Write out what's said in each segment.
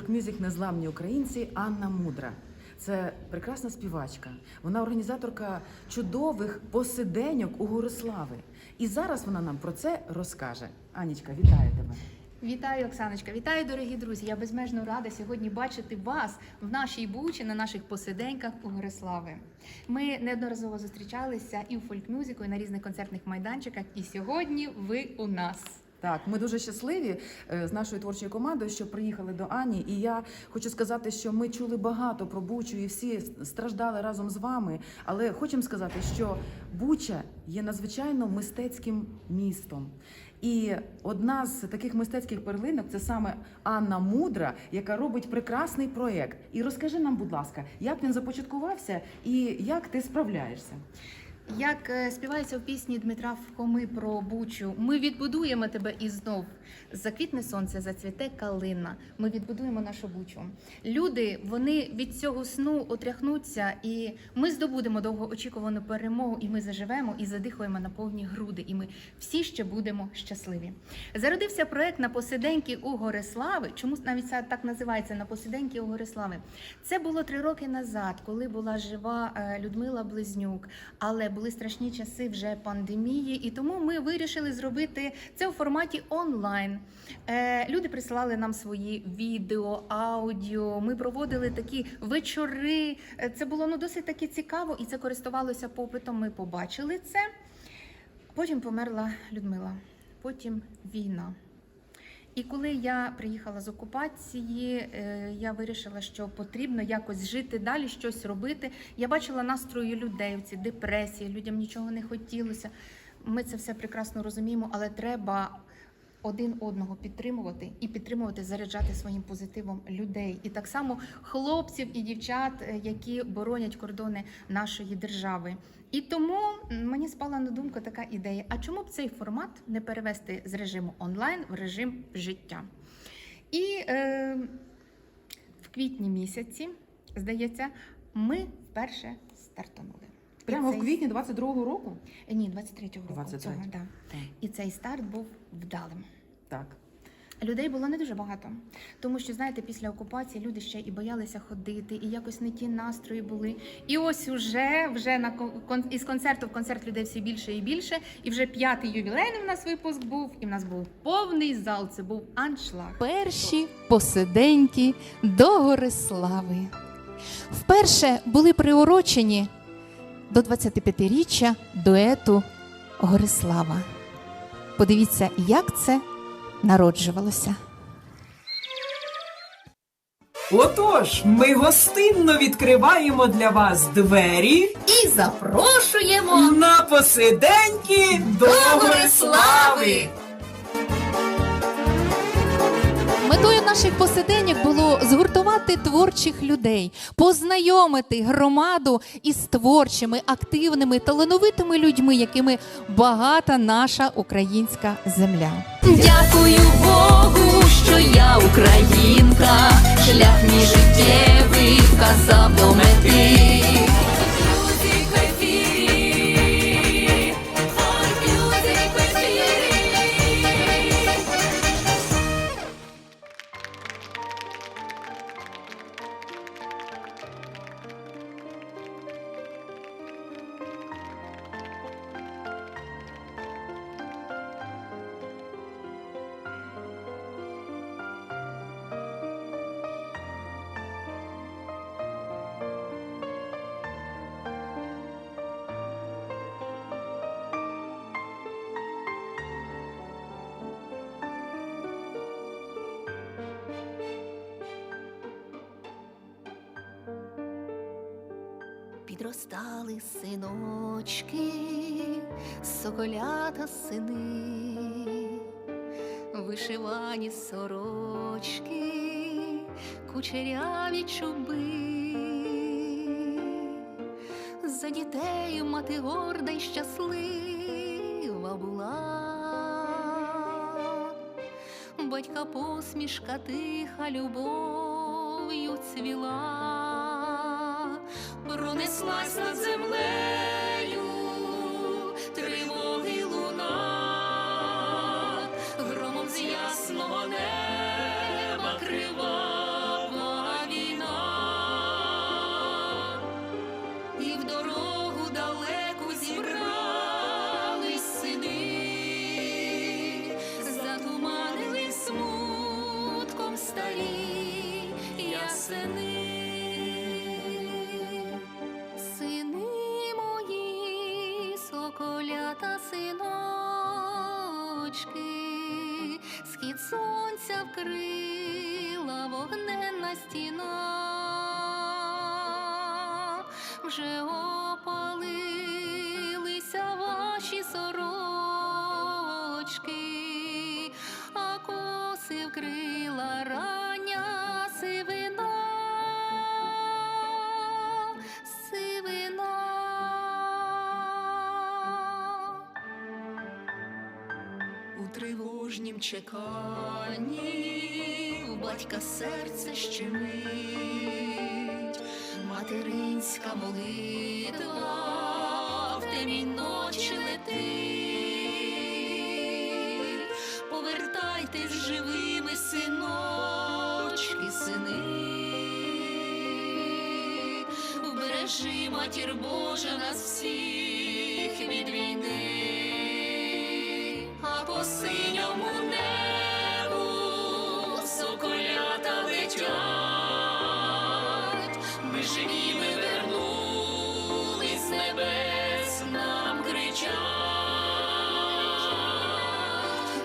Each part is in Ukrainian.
Music Незламні українці Анна Мудра. Це прекрасна співачка. Вона організаторка чудових посиденьок у Горислави. І зараз вона нам про це розкаже. Анічка, вітаю тебе. Вітаю, Оксаночка, вітаю, дорогі друзі. Я безмежно рада сьогодні бачити вас в нашій бучі на наших посиденьках у Горислави. Ми неодноразово зустрічалися і в фольк-мюзику, і на різних концертних майданчиках. І сьогодні ви у нас. Так, ми дуже щасливі е, з нашою творчою командою, що приїхали до Ані. І я хочу сказати, що ми чули багато про Бучу і всі страждали разом з вами. Але хочемо сказати, що Буча є надзвичайно мистецьким містом. І одна з таких мистецьких перлинок це саме Анна Мудра, яка робить прекрасний проєкт. І розкажи нам, будь ласка, як він започаткувався і як ти справляєшся? Як е, співається в пісні Дмитра Фоми про Бучу, ми відбудуємо тебе і знов. Заквітне сонце, зацвіте калина. Ми відбудуємо нашу бучу. Люди вони від цього сну отряхнуться, і ми здобудемо довгоочікувану перемогу, і ми заживемо і задихаємо на повні груди. І ми всі ще будемо щасливі. Зародився проект на посиденьки у Горислави. Чому навіть це так називається на посиденьки у Горислави? Це було три роки назад, коли була жива е, Людмила Близнюк, але були страшні часи вже пандемії, і тому ми вирішили зробити це у форматі онлайн. Е, Люди присилали нам свої відео, аудіо. Ми проводили такі вечори. Е, Це було ну досить таки цікаво, і це користувалося попитом. Ми побачили це. Потім померла Людмила, потім війна. І коли я приїхала з окупації, е, я вирішила, що потрібно якось жити далі, щось робити. Я бачила настрої людей, ці депресії, людям нічого не хотілося. Ми це все прекрасно розуміємо, але треба один одного підтримувати і підтримувати, заряджати своїм позитивом людей. І так само хлопців і дівчат, е, які боронять кордони нашої держави. І тому мені спала на думку така ідея: а чому б цей формат не перевести з режиму онлайн в режим життя? І е, в квітні місяці, здається, ми вперше стартанули. Прямо в квітні 22-го року? Е, Ні, 23-го року. 23-го. Цього, да. І цей старт був вдалим. Так. Людей було не дуже багато, тому що знаєте, після окупації люди ще і боялися ходити, і якось не ті настрої були. І ось уже вже на кон- кон- із концерту в концерт людей все більше і більше. І вже п'ятий ювілейний в нас випуск був, і в нас був повний зал. Це був аншлаг. Перші посиденьки до Горислави. Вперше були приурочені до 25-річчя дуету Горислава. Подивіться, як це народжувалося. Отож, ми гостинно відкриваємо для вас двері і запрошуємо на посиденьки до Горислави. Метою наших посиденьок було згуртувати творчих людей, познайомити громаду із творчими, активними, талановитими людьми, якими багата наша українська земля. Дякую Богу, що я українка, шлях мій життєвий вказав до мети. Підростали синочки, соколята сини, вишивані сорочки, кучеряві чуби. За дітей мати горда й щаслива була. Батька посмішка тиха любов'ю цвіла Christmas схід сонця вкрила вогненна стіна, вже опалилися ваші сорочки, У тривожнім чеканні у батька серце щемить, материнська молитва в темі ночі летить. Повертайтесь живими, синочки, сини. Вбережи, матір Божа, нас всіх від війни, синьому небу соколята летять, ми живі, ми вернулись з небес, нам кричать,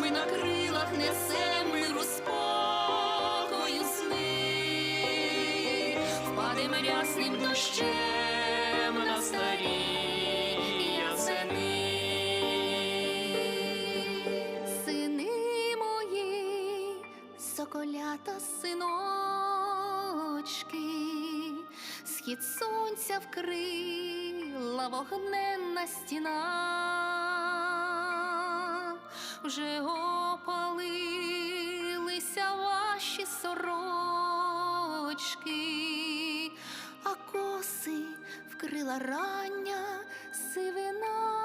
ми на крилах несем миру спокою сни, впадем рясним дощем синочки, схід сонця вкрила вогненна стіна, вже опалилися ваші сорочки, а коси вкрила рання сивина.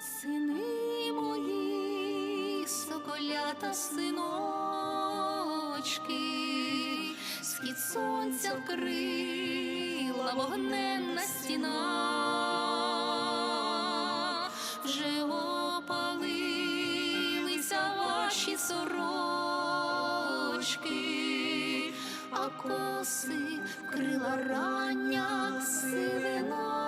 Сини мої, соколята синочки, схід сонця вкрила вогненна стіна, вже опалилися ваші сорочки, а коси вкрила рання сивина.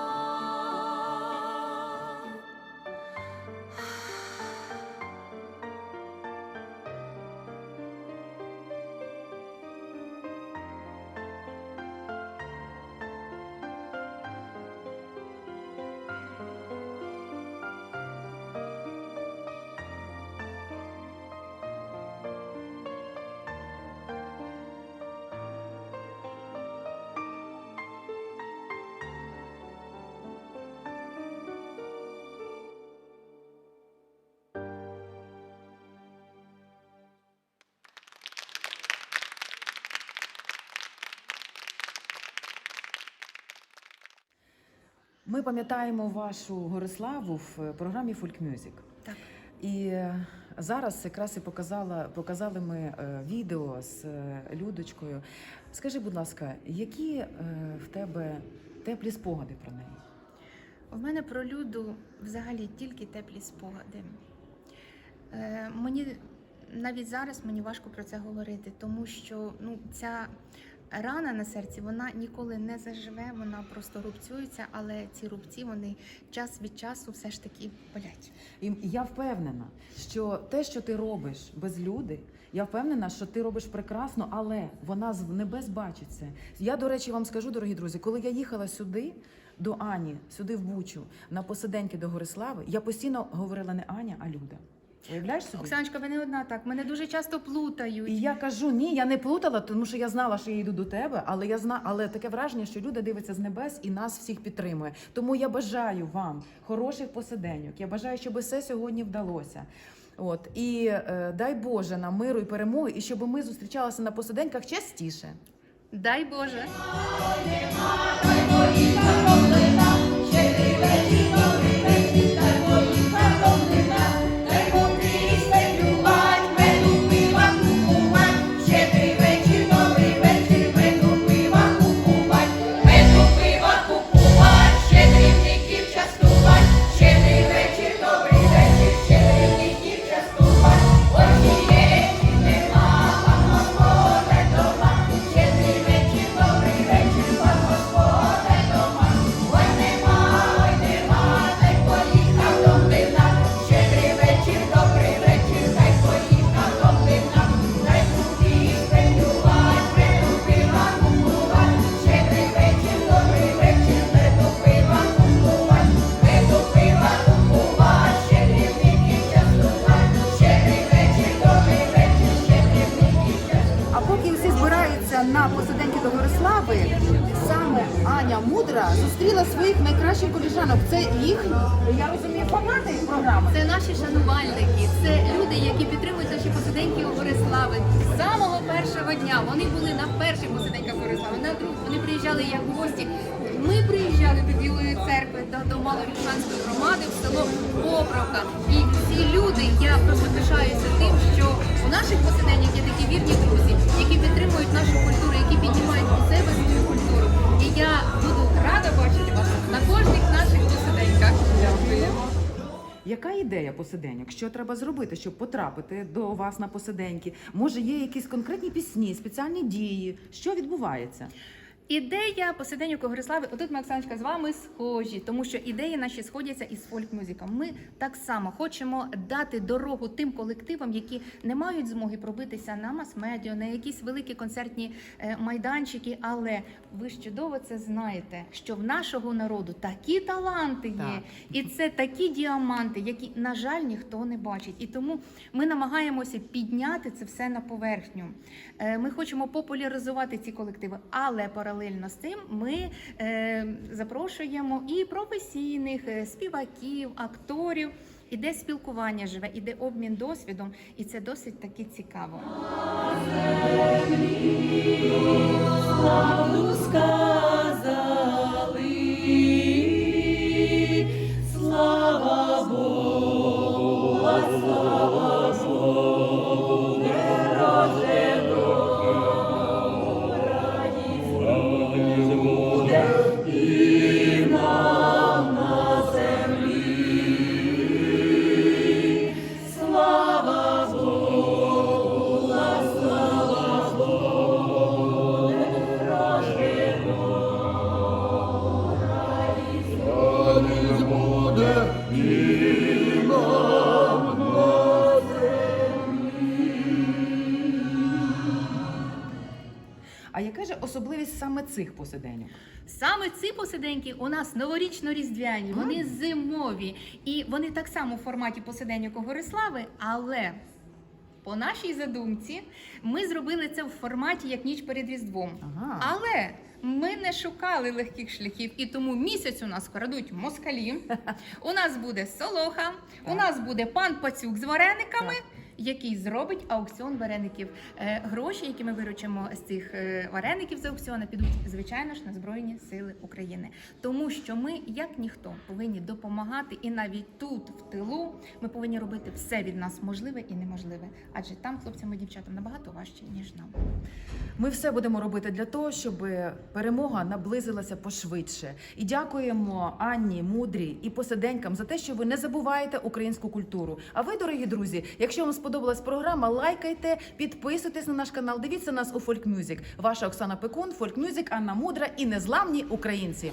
Ми пам'ятаємо вашу Гориславу в е, програмі Folk Music. Так. І е, зараз якраз і показала, показали ми е, відео з Людочкою. Скажи, будь ласка, які в тебе теплі спогади про неї? У мене про люду взагалі тільки теплі спогади. Мені навіть зараз мені важко про це говорити, тому що ну, ця рана на серці вона ніколи не заживе, вона просто рубцюється, але ці рубці вони час від часу все ж таки болять. І я впевнена, що те, що ти робиш без люди, я впевнена, що ти робиш прекрасно, але вона з небес бачить це. Я, до речі, вам скажу, дорогі друзі, коли я їхала сюди. До Ані, сюди в Бучу, на посиденьки до Горислави, я постійно говорила не Аня, а Люда. Уявляєш собі? Оксаночка, ви не одна так. Мене дуже часто плутають. І я кажу, ні, я не плутала, тому що я знала, що я йду до тебе, але я зна, але таке враження, що люди дивиться з небес і нас всіх підтримує. Тому я бажаю вам хороших посиденьок. Я бажаю, щоб все сьогодні вдалося. От і е, дай Боже нам миру і перемоги, і щоб ми зустрічалися на посиденьках частіше. Дай Боже. Програми. Це наші шанувальники, це люди, які підтримують наші посиденьки у Борислави. З самого першого дня вони були на перших посиденьках Борислави, на друг вони приїжджали як гості. Ми приїжджали до Білої церкви до, до Маловільшанської громади в село Поправка. І ці люди, я просто пишаюся тим, що у наших посиденнях є такі вірні друзі, які підтримують нашу культуру, які піднімають у себе свою культуру. І я буду рада бачити вас на кожних наших посиденьках. Дякую. Яка ідея посиденьок? Що треба зробити, щоб потрапити до вас на посиденьки? Може, є якісь конкретні пісні, спеціальні дії? Що відбувається? Ідея посиденьок у Горислави, отут ми, Оксаночка, з вами схожі, тому що ідеї наші сходяться із фольк-мюзиком. Ми так само хочемо дати дорогу тим колективам, які не мають змоги пробитися на мас-медіа, на якісь великі концертні е, майданчики. Але ви ж чудово це знаєте, що в нашого народу такі таланти є, Так. і це такі діаманти, які, на жаль, ніхто не бачить. І тому ми намагаємося підняти це все на поверхню. Е, Ми хочемо популяризувати ці колективи, але паралельно з цим ми е, запрошуємо і професійних е, співаків, акторів. Іде спілкування живе, іде обмін досвідом, і це досить таки цікаво. А посиденьок? Саме ці посиденьки у нас новорічно-різдвяні, вони зимові, і вони так само в форматі посиденьок у Горислави, але по нашій задумці ми зробили це в форматі як ніч перед Різдвом. Ага. Але ми не шукали легких шляхів, і тому місяць у нас крадуть москалі. У нас буде солоха, у нас буде пан Пацюк з варениками. Який зробить аукціон вареників. Е, гроші, які ми виручимо з цих е, вареників з аукціону, підуть звичайно ж на Збройні Сили України. Тому що ми, як ніхто, повинні допомагати, і навіть тут, в тилу, ми повинні робити все від нас можливе і неможливе. Адже там хлопцям і дівчатам набагато важче ніж нам. Ми все будемо робити для того, щоб перемога наблизилася пошвидше. І дякуємо Анні, мудрі і посиденькам за те, що ви не забуваєте українську культуру. А ви, дорогі друзі, якщо вам сподобалась програма, лайкайте, підписуйтесь на наш канал. Дивіться нас у Folk Music. Ваша Оксана Пекун, Folk Music, Анна Мудра і незламні українці.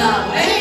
На вечір